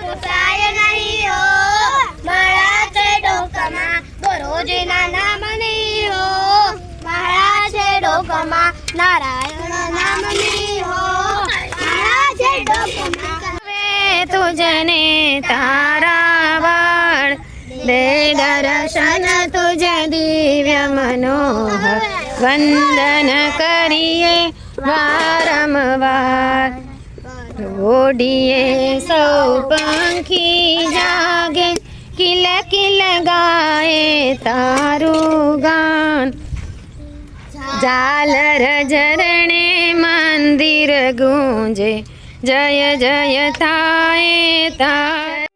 પોસાય નહીં હો. મારા છે ડોકામાં ગોરોજીના નામ નહીં હો. મારા છે ડોકામાં નારાયણ નામ નહીં હો. મારા છે ડોકામાં તુજને તારા વાળ, દે દર્શન તુજ દિવ્ય મનો વંદન કરીએ વારંવાર. ઓડીએ સૌ પંખી જાગે, કિલ કિલ ગાય તારું ગાન. ઝાલર ઝરણે મંદિર ગુંજે, જય જય થાય તાર